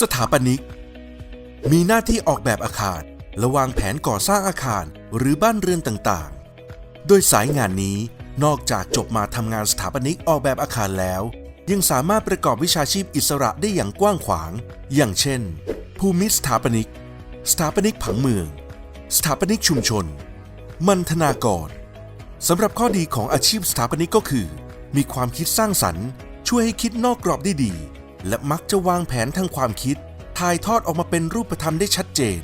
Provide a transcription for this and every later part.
สถาปนิก มีหน้าที่ออกแบบอาคารและวางแผนก่อสร้างอาคารหรือบ้านเรือนต่างๆ โดยสายงานนี้นอกจากจบมาทำงานสถาปนิกออกแบบอาคารแล้ว ยังสามารถประกอบวิชาชีพอิสระได้อย่างกว้างขวาง อย่างเช่น ภูมิสถาปนิก สถาปนิกผังเมือง สถาปนิกชุมชน มันธนากรสำหรับข้อดีของอาชีพสถาปนิกก็คือ มีความคิดสร้างสรรค์ ช่วยให้คิดนอกกรอบได้ดี และมักจะวางแผนทางความคิด ถ่ายทอดออกมาเป็นรูปธรรมได้ชัดเจน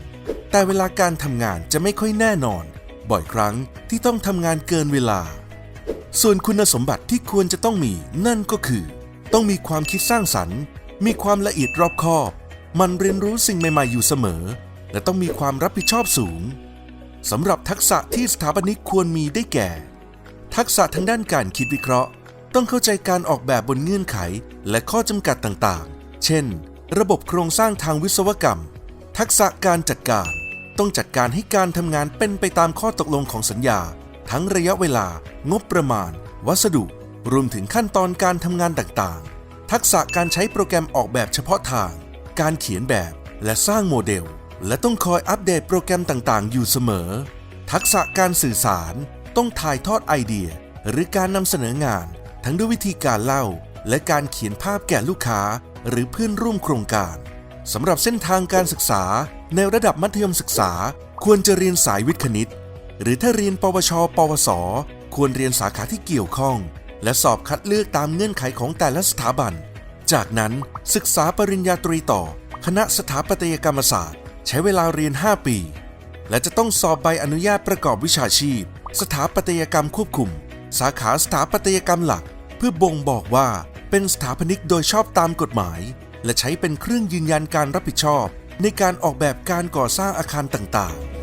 แต่เวลาการทำงานจะไม่ค่อยแน่นอน บ่อยครั้งที่ต้องทำงานเกินเวลา ส่วนคุณสมบัติที่ควรจะต้องมีนั่นก็คือ ต้องมีความคิดสร้างสรรค์ มีความละเอียดรอบคอบ มันเรียนรู้สิ่งใหม่ ๆ อยู่เสมอ และต้องมีความรับผิดชอบสูงสำหรับทักษะที่สถาปนิกควรมีได้แก่ ทักษะทางด้านการคิดวิเคราะห์ ต้องเข้าใจการออกแบบบนเงื่อนไขและข้อจำกัดต่างๆ เช่น ระบบโครงสร้างทางวิศวกรรม ทักษะการจัดการ ต้องจัดการให้การทำงานเป็นไปตามข้อตกลงของสัญญา ทั้งระยะเวลา งบประมาณ วัสดุ รวมถึงขั้นตอนการทำงานต่างๆ ทักษะการใช้โปรแกรมออกแบบเฉพาะทาง การเขียนแบบและสร้างโมเดล และต้องคอยอัปเดตโปรแกรมต่างๆ อยู่เสมอ ทักษะการสื่อสาร ต้องถ่ายทอดไอเดีย หรือการนำเสนองาน ทั้งด้วยวิธีการเล่า และการเขียนภาพแก่ลูกค้า หรือเพื่อนร่วมโครงการสำหรับเส้นทางการศึกษา ในระดับมัธยมศึกษา ควรจะเรียนสายวิทย์คณิต หรือถ้าเรียน ปวช ปวส ควรเรียนสาขาที่เกี่ยวข้อง และสอบคัดเลือกตามเงื่อนไขของแต่ละสถาบัน จากนั้นศึกษาปริญญาตรีต่อ คณะสถาปัตยกรรมศาสตร์ ใช้เวลาเรียน 5 ปี และจะต้องสอบใบอนุญาตประกอบวิชาชีพ สถาปัตยกรรมควบคุม สาขาสถาปัตยกรรมหลัก เพื่อบ่งบอกว่าเป็นสถาปนิกโดยชอบตามกฎหมาย และใช้เป็นเครื่องยืนยันการรับผิดชอบ ในการออกแบบการก่อสร้างอาคารต่างๆ